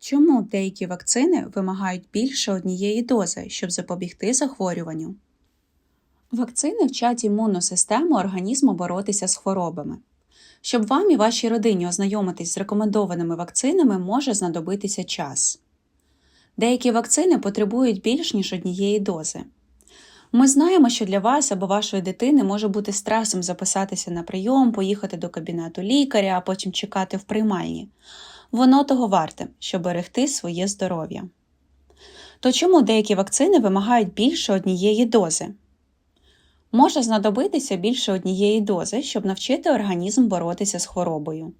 Чому деякі вакцини вимагають більше однієї дози, щоб запобігти захворюванню? Вакцини вчать імунну систему організму боротися з хворобами. Щоб вам і вашій родині ознайомитись з рекомендованими вакцинами, може знадобитися час. Деякі вакцини потребують більш ніж однієї дози. Ми знаємо, що для вас або вашої дитини може бути стресом записатися на прийом, поїхати до кабінету лікаря, а потім чекати в приймальні. Воно того варте, щоб берегти своє здоров'я. То чому деякі вакцини вимагають більше однієї дози? Може знадобитися більше однієї дози, щоб навчити організм боротися з хворобою.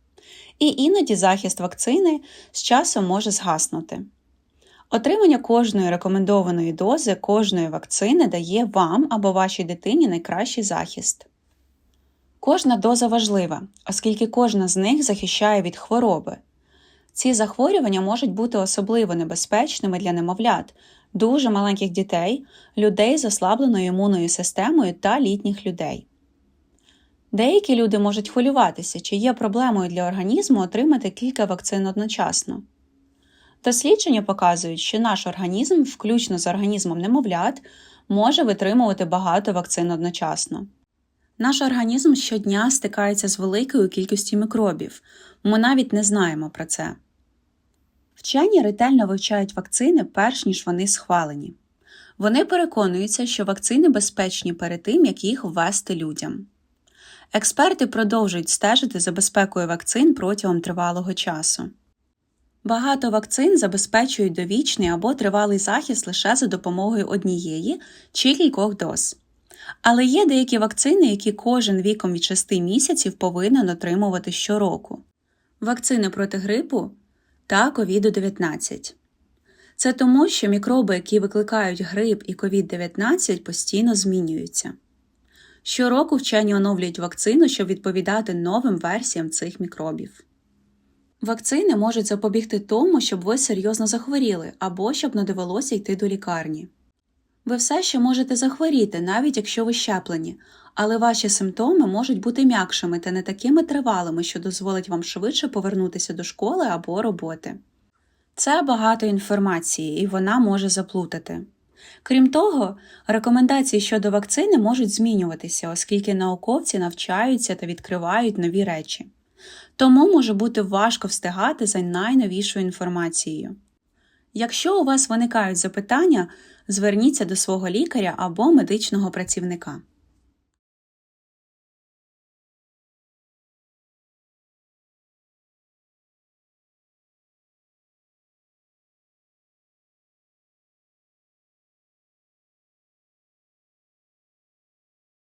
І іноді захист вакцини з часом може згаснути. Отримання кожної рекомендованої дози кожної вакцини дає вам або вашій дитині найкращий захист. Кожна доза важлива, оскільки кожна з них захищає від хвороби. Ці захворювання можуть бути особливо небезпечними для немовлят, дуже маленьких дітей, людей з ослабленою імунною системою та літніх людей. Деякі люди можуть хвилюватися, чи є проблемою для організму отримати кілька вакцин одночасно. Дослідження показують, що наш організм, включно з організмом немовлят, може витримувати багато вакцин одночасно. Наш організм щодня стикається з великою кількістю мікробів, ми навіть не знаємо про це. Вчені ретельно вивчають вакцини, перш ніж вони схвалені. Вони переконуються, що вакцини безпечні перед тим, як їх ввести людям. Експерти продовжують стежити за безпекою вакцин протягом тривалого часу. Багато вакцин забезпечують довічний або тривалий захист лише за допомогою однієї чи кількох доз. Але є деякі вакцини, які кожен віком від 6 місяців повинен отримувати щороку. Вакцини проти грипу та COVID-19. Це тому, що мікроби, які викликають грип і COVID-19, постійно змінюються. Щороку вчені оновлюють вакцину, щоб відповідати новим версіям цих мікробів. Вакцини можуть запобігти тому, щоб ви серйозно захворіли або щоб не довелося йти до лікарні. Ви все ще можете захворіти, навіть якщо ви щеплені, але ваші симптоми можуть бути м'якшими та не такими тривалими, що дозволить вам швидше повернутися до школи або роботи. Це багато інформації, і вона може заплутати. Крім того, рекомендації щодо вакцини можуть змінюватися, оскільки науковці навчаються та відкривають нові речі. Тому може бути важко встигати за найновішою інформацією. Якщо у вас виникають запитання, зверніться до свого лікаря або медичного працівника.